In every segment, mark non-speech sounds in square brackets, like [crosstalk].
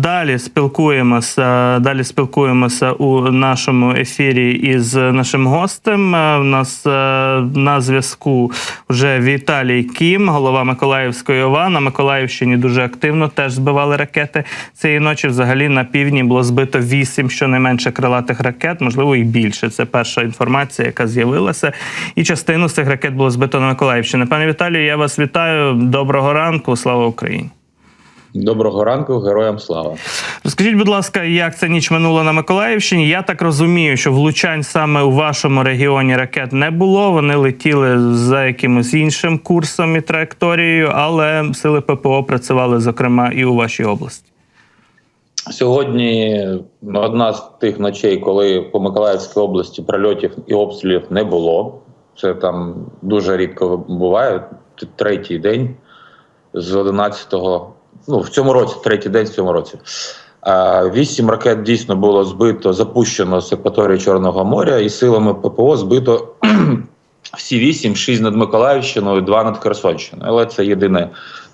Далі спілкуємося. Далі спілкуємося у нашому ефірі із нашим гостем. Е, У нас е, на зв'язку вже Віталій Кім, голова Миколаївської ОВА. На Миколаївщині дуже активно теж збивали ракети цієї ночі. Взагалі на півдні було збито вісім щонайменше крилатих ракет, можливо, і більше. Це перша інформація, яка з'явилася. І частину з цих ракет було збито на Миколаївщині. Пане Віталію, я вас вітаю. Доброго ранку. Слава Україні. Доброго ранку, героям слава. Розкажіть, будь ласка, як ця ніч минула на Миколаївщині? Я так розумію, що влучань саме у вашому регіоні ракет не було. Вони летіли за якимось іншим курсом і траєкторією, але сили ППО працювали зокрема і у вашій області. Сьогодні одна з тих ночей, коли по Миколаївській області прильотів і обстрілів не було. Це там дуже рідко буває. Третій день з 11-го, ну в цьому році, третій день в цьому році. Вісім ракет дійсно було збито, запущено з акваторії Чорного моря, і силами ППО збито [clears throat] всі вісім, шість над Миколаївщиною, два над Херсонщиною. Але це єдине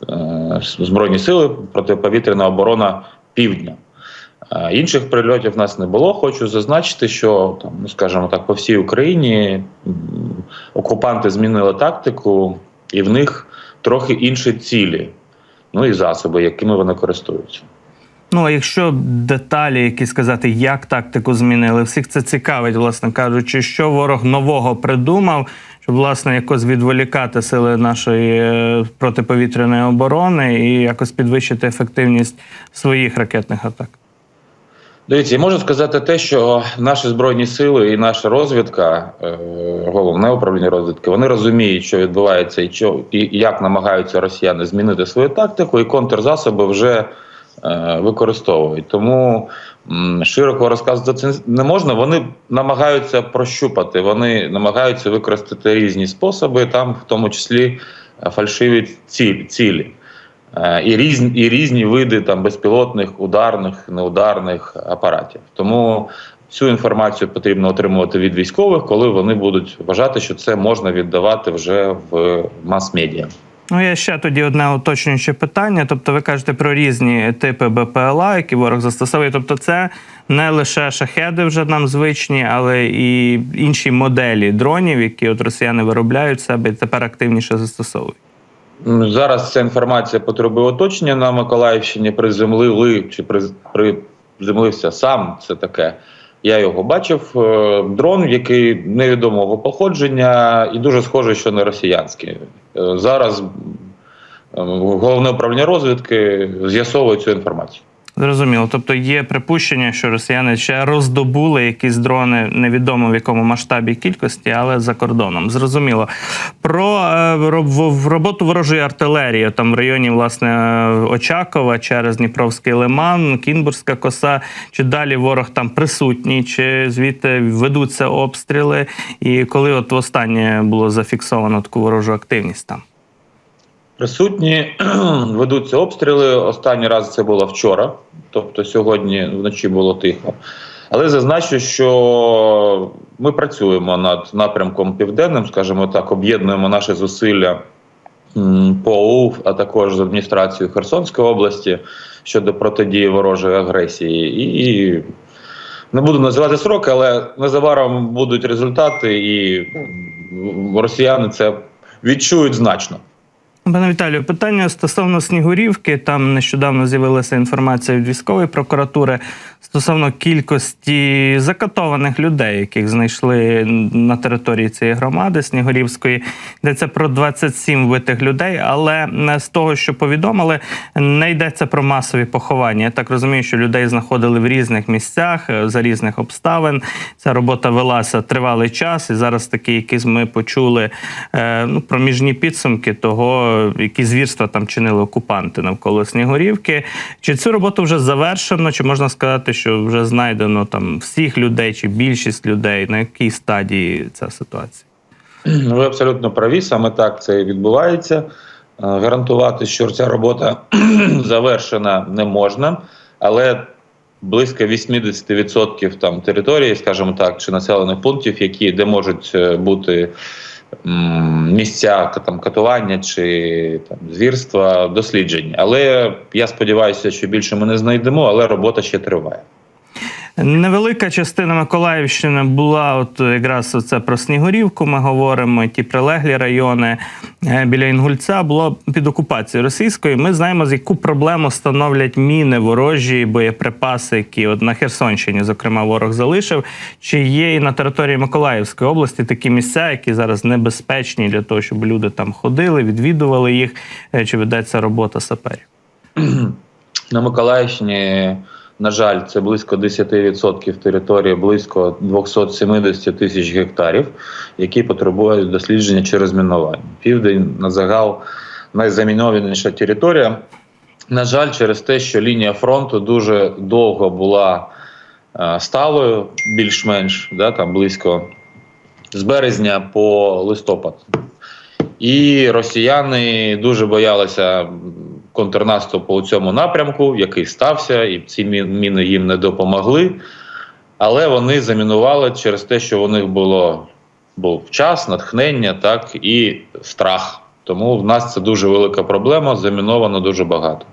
е, збройні сили протиповітряна оборона півдня. Е, Інших прильотів в нас не було. Хочу зазначити, що там, ну скажімо так, по всій Україні окупанти змінили тактику, і в них трохи інші цілі, ну і засоби, якими вони користуються. Ну а якщо деталі, які сказати, як тактику змінили, всіх це цікавить, власне кажучи, що ворог нового придумав, щоб власне якось відволікати сили нашої е, протиповітряної оборони і якось підвищити ефективність своїх ракетних атак. Дивіться, можу сказати те, що наші збройні сили і наша розвідка, е, головне управління розвідки, вони розуміють, що відбувається і що і як намагаються росіяни змінити свою тактику, і контрзасоби вже е, використовують. Тому широко розказувати це не можна. Вони намагаються прощупати, вони намагаються використати різні способи, там в тому числі е, фальшиві цілі. Е, і різні, і різні види там безпілотних, ударних, неударних апаратів. Тому цю інформацію потрібно отримувати від військових, коли вони будуть вважати, що це можна віддавати вже в мас-медіа. Ну, я ще тоді одне уточнююче питання. Тобто, ви кажете про різні типи БПЛА, які ворог застосовує. Тобто, це не лише шахеди вже нам звичні, але і інші моделі дронів, які от росіяни виробляють себе і тепер активніше застосовують. Зараз ця інформація потребує оточення на Миколаївщині. Приземлили чи приз- приземлився сам. Це таке. Я його бачив. е, Дрон, який невідомого походження, і дуже схоже, що не росіянський. Е, Зараз головне управління розвідки з'ясовує цю інформацію. Зрозуміло. Тобто є припущення, що росіяни ще роздобули якісь дрони, невідомо в якому масштабі кількості, але за кордоном. Зрозуміло. Про е, роботу ворожої артилерії, там в районі власне Очакова через Дніпровський лиман, Кінбурзька коса. Чи далі ворог там присутній, чи звідти ведуться обстріли? І коли от востаннє було зафіксовано таку ворожу активність там? Присутні [clears throat] ведуться обстріли. Останній раз це було вчора, тобто сьогодні вночі було тихо. Але зазначу, що ми працюємо над напрямком південним, скажімо так, об'єднуємо наші зусилля по ОУФ, а також з адміністрацією Херсонської області щодо протидії ворожої агресії. І не буду називати сроки, але незабаром будуть результати, і росіяни це відчують значно. Пане Віталію, питання стосовно Снігурівки. Там нещодавно з'явилася інформація від військової прокуратури стосовно кількості закатованих людей, яких знайшли на території цієї громади Снігурівської. Йдеться про 27 вбитих людей, але не з того, що повідомили, не йдеться про масові поховання. Я так розумію, що людей знаходили в різних місцях е, за різних обставин. Ця робота велася тривалий час, і зараз такі, які ми почули е, ну, проміжні підсумки того, які звірства там чинили окупанти навколо Снігурівки. Чи цю роботу вже завершено? Чи можна сказати, що вже знайдено там всіх людей, чи більшість людей? На якій стадії ця ситуація? Ви абсолютно праві, саме так це і відбувається. Е, Гарантувати, що ця робота [clears throat] завершена не можна, але близько 80% там території, скажімо так, чи населених пунктів, які де можуть е, бути місця там катування чи там звірства досліджень. Але я сподіваюся, що більше ми не знайдемо, але робота ще триває. Невелика частина Миколаївщини була, от якраз це про Снігурівку. Ми говоримо, ті прилеглі райони е, біля Інгульця було під окупацією російською. Ми знаємо, з яку проблему становлять міни, ворожі боєприпаси, які от на Херсонщині, зокрема, ворог залишив. Чи є і на території Миколаївської області такі місця, які зараз небезпечні для того, щоб люди там ходили, відвідували їх, Е, чи ведеться робота саперів? [clears throat] На Миколаївщині, на жаль, це близько 10% території, близько 270 тисяч гектарів, які потребують дослідження через мінування. Південь на загал найзамінованіша територія. На жаль, через те, що лінія фронту дуже довго була е, сталою, більш-менш, да, там близько з березня по листопад. І росіяни дуже боялися контрнаступу у цьому напрямку, який стався, і ці міни їм не допомогли. Але вони замінували через те, що у них було був час, натхнення, так і страх. Тому в нас це дуже велика проблема. Заміновано дуже багато.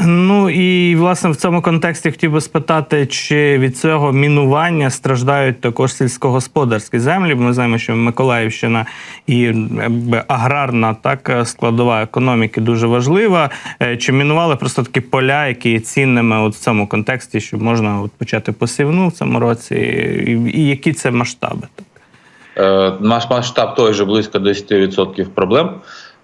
Ну і власне в цьому контексті хотів би спитати, чи від цього мінування страждають також сільськогосподарські землі? Бо ми знаємо, що Миколаївщина і аграрна так складова економіки дуже важлива. Е, Чи мінували просто такі поля, які є цінними от в цьому контексті, що можна от почати посівну в цьому році, і, які це масштаби? Е, Наш масштаб той же близько 10% проблем.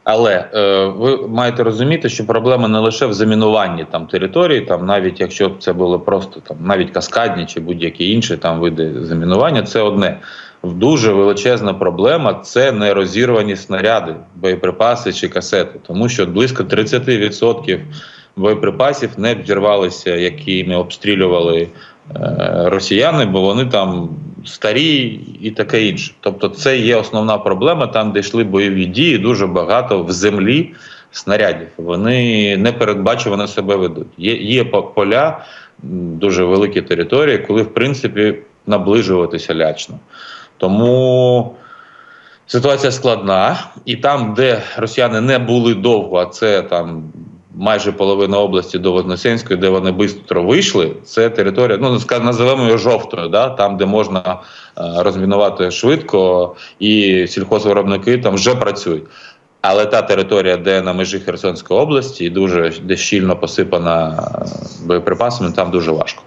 Але е, ви маєте розуміти, що проблема не лише в замінуванні там території, там навіть якщо б це було просто там навіть каскадні чи будь-які інші там види замінування, це одне. Дуже величезна проблема це нерозірвані снаряди, боєприпаси чи касети, тому що близько 30% боєприпасів не взірвалися, якими обстрілювали е, росіяни, бо вони там старі і таке інше. Тобто, це є основна проблема. Там, де йшли бойові дії, дуже багато в землі снарядів. Вони непередбачувано себе ведуть. Є, є поля, дуже великі території, коли в принципі наближуватися лячно. Тому ситуація складна, і там, де росіяни не були довго, а це там майже половина області до Вознесенської, де вони швидко вийшли, це територія, ну називаємо її жовтою, да? там, де можна е, розмінувати швидко, і сільхозвиробники там вже працюють. Але та територія, де на межі Херсонської області, і дуже де щільно посипана е, боєприпасами, там дуже важко.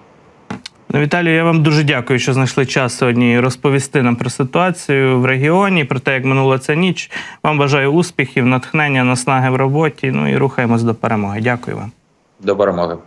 Ну, Віталію, я вам дуже дякую, що знайшли час сьогодні розповісти нам про ситуацію в регіоні, про те, як минула ця ніч. Вам бажаю успіхів, натхнення, наснаги в роботі. Ну і рухаємось до перемоги. Дякую вам. До перемоги.